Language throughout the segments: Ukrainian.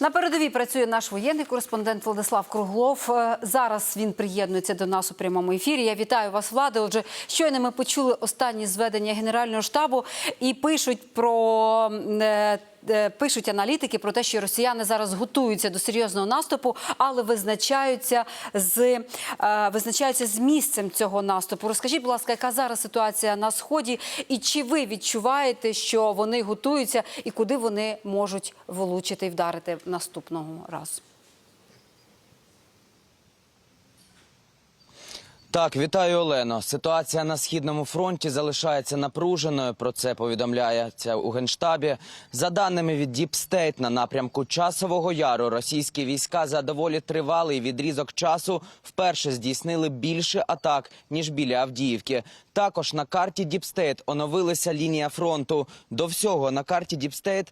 На передовій працює наш воєнний кореспондент Владислав Круглов. Е, Зараз він приєднується до нас у прямому ефірі. Я вітаю вас, влади. Отже, щойно ми почули останні зведення Генерального штабу і пишуть про. Е, Пишуть аналітики про те, що росіяни зараз готуються до серйозного наступу, але визначаються з е, визначаються з місцем цього наступу. Розкажіть, будь ласка, яка зараз ситуація на сході, і чи ви відчуваєте, що вони готуються, і куди вони можуть влучити і вдарити наступного разу? Так, вітаю Олено. Ситуація на східному фронті залишається напруженою. Про це повідомляється у генштабі. За даними від Deep State, на напрямку часового яру російські війська за доволі тривалий відрізок часу вперше здійснили більше атак ніж біля Авдіївки. Також на карті Deep State оновилася лінія фронту. До всього на карті Deep State,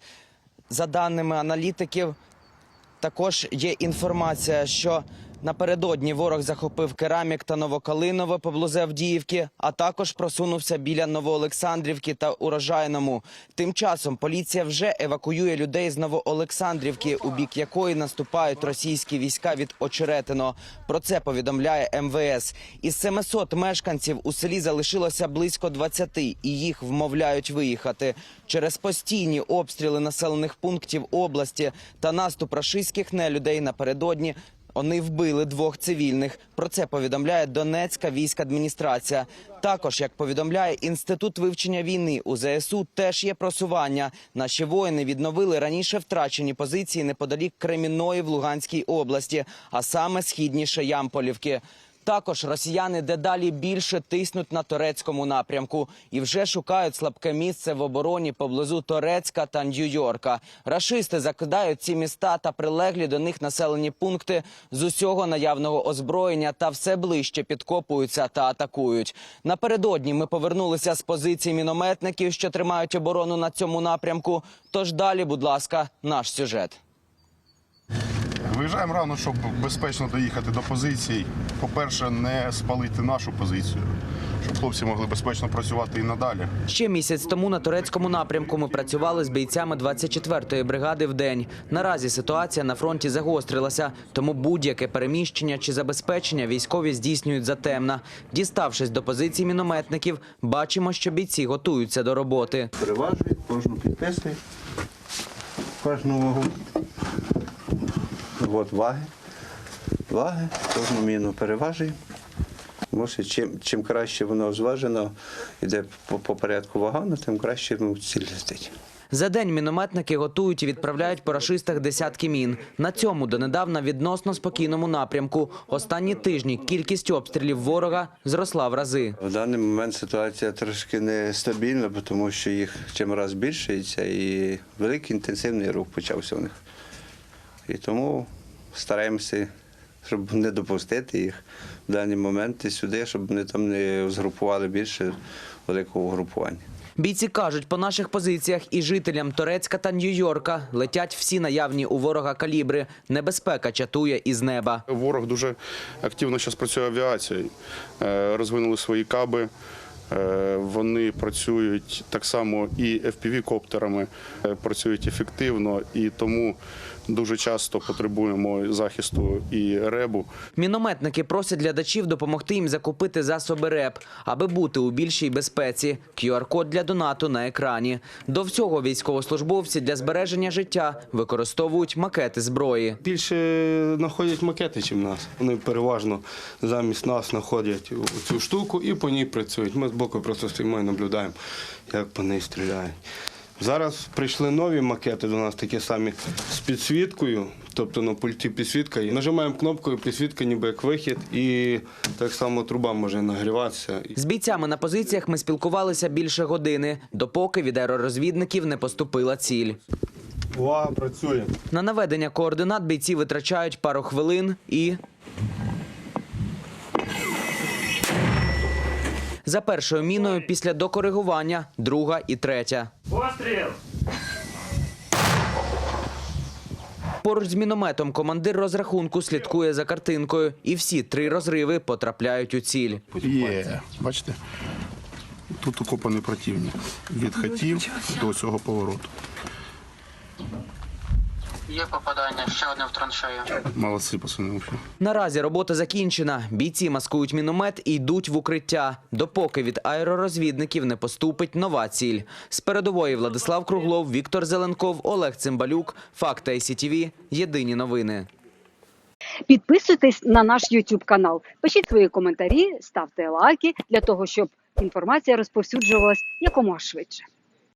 за даними аналітиків, також є інформація, що напередодні ворог захопив керамік та Новокалинове поблизу Авдіївки, а також просунувся біля Новоолександрівки та Урожайному. Тим часом поліція вже евакуює людей з Новоолександрівки, у бік якої наступають російські війська від Очеретино. Про це повідомляє МВС. Із 700 мешканців у селі залишилося близько 20, і їх вмовляють виїхати. Через постійні обстріли населених пунктів області та наступ рашистських нелюдей напередодні вони вбили двох цивільних. Про це повідомляє Донецька війська адміністрація. Також, як повідомляє інститут вивчення війни, у ЗСУ теж є просування. Наші воїни відновили раніше втрачені позиції неподалік Креміної в Луганській області, а саме східніше Ямполівки. Також росіяни дедалі більше тиснуть на турецькому напрямку і вже шукають слабке місце в обороні поблизу Торецька та Нью-Йорка. Рашисти закидають ці міста та прилеглі до них населені пункти з усього наявного озброєння та все ближче підкопуються та атакують. Напередодні ми повернулися з позицій мінометників, що тримають оборону на цьому напрямку. Тож далі, будь ласка, наш сюжет. Виїжджаємо рано, щоб безпечно доїхати до позицій. По-перше, не спалити нашу позицію, щоб хлопці могли безпечно працювати і надалі. Ще місяць тому на турецькому напрямку ми працювали з бійцями 24-ї бригади в день. Наразі ситуація на фронті загострилася, тому будь-яке переміщення чи забезпечення військові здійснюють затемна. Діставшись до позицій мінометників, бачимо, що бійці готуються до роботи. переважує, кожну підписує, кожну вагу. От ваги. Ваги, кожну міну переважує. Може, чим, чим краще воно зважено, йде по, по порядку вага, ну, тим краще ну, ціль летить. За день мінометники готують і відправляють по рашистах десятки мін. На цьому донедавна відносно спокійному напрямку. Останні тижні кількість обстрілів ворога зросла в рази. В даний момент ситуація трошки нестабільна, тому що їх чим раз збільшується і великий інтенсивний рух почався у них. І тому стараємося, щоб не допустити їх в дані моменти сюди, щоб вони там не згрупували більше великого групування. Бійці кажуть, по наших позиціях і жителям Торецька та Нью-Йорка летять всі наявні у ворога калібри. Небезпека чатує із неба. Ворог дуже активно зараз працює авіацією. Е, Розвинули свої каби. Е, Вони працюють так само і FPV-коптерами, е, працюють ефективно і тому дуже часто потребуємо захисту і ребу. Мінометники просять глядачів допомогти їм закупити засоби РЕП, аби бути у більшій безпеці. QR-код для донату на екрані. До всього військовослужбовці для збереження життя використовують макети зброї. більше знаходять макети, ніж нас. Вони переважно замість нас знаходять цю штуку і по ній працюють. Ми збоку просто стоїмо і наблюдаємо, як по неї стріляють. Зараз прийшли нові макети до нас, такі самі з підсвіткою, тобто на пульті підсвітка. І Нажимаємо кнопкою, підсвітка ніби як вихід, і так само труба може нагріватися. З бійцями на позиціях ми спілкувалися більше години, допоки від аеророзвідників не поступила ціль. Увага, працює. На наведення координат бійці витрачають пару хвилин і. За першою міною після докоригування друга і третя. Постріл! Поруч з мінометом командир розрахунку слідкує за картинкою, і всі три розриви потрапляють у ціль. Є, бачите? Тут окопаний противник. Від хатів до цього повороту. Є попадання, ще одне в траншею. Молодці, пацани. Наразі робота закінчена. Бійці маскують міномет і йдуть в укриття, допоки від аеророзвідників не поступить нова ціль. З передової Владислав Круглов, Віктор Зеленков, Олег Цимбалюк. Факти ICTV. Єдині новини. Підписуйтесь на наш YouTube канал, пишіть свої коментарі, ставте лайки для того, щоб інформація розповсюджувалась якомога швидше.